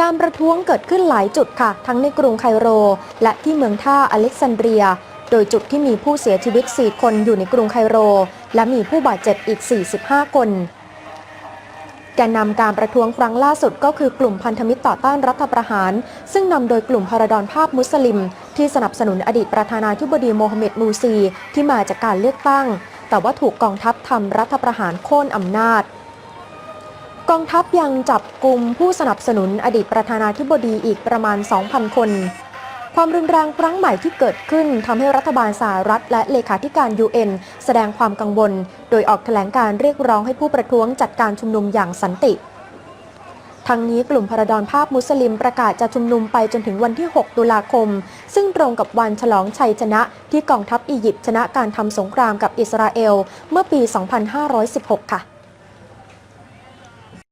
การประท้วงเกิดขึ้นหลายจุดค่ะ ทั้งในกรุงไคโร และที่เมืองท่าอเล็กซานเดรีย โดยจุดที่มีผู้เสียชีวิต 4 คนอยู่ในกรุงไคโร และมีผู้บาดเจ็บอีก 45 คนแกนนำการประท้วงครั้งล่าสุดก็คือกลุ่มพันธมิตรต่อต้านรัฐประหาร ซึ่งนำโดยกลุ่มพาราดอนภาพมุสลิม ที่สนับสนุนอดีตประธานาธิบดีโมฮัมเหม็ดมูซี ที่มาจากการเลือกตั้ง แต่ว่าถูกกองทัพทำรัฐประหารโค่นอำนาจ กองทัพยังจับกลุ่มผู้สนับสนุนอดีตประธานาธิบดีอีกประมาณ 2,000 คน ความรุนแรงครั้งใหม่ที่เกิดขึ้นทำให้รัฐบาลสหรัฐและเลขาธิการ UN แสดงความกังวล โดยออกแถลงการเรียกร้องให้ผู้ประท้วงจัดการชุมนุมอย่างสันติทั้งนี้กลุ่มพาราดอนภาพมุสลิมประกาศจะชุมนุมไปจนถึงวันที่ 6 ตุลาคม ซึ่งตรงกับวันฉลองชัยชนะ ที่กองทัพอียิปต์ชนะการทำสงครามกับอิสราเอล เมื่อปี 2516 ค่ะ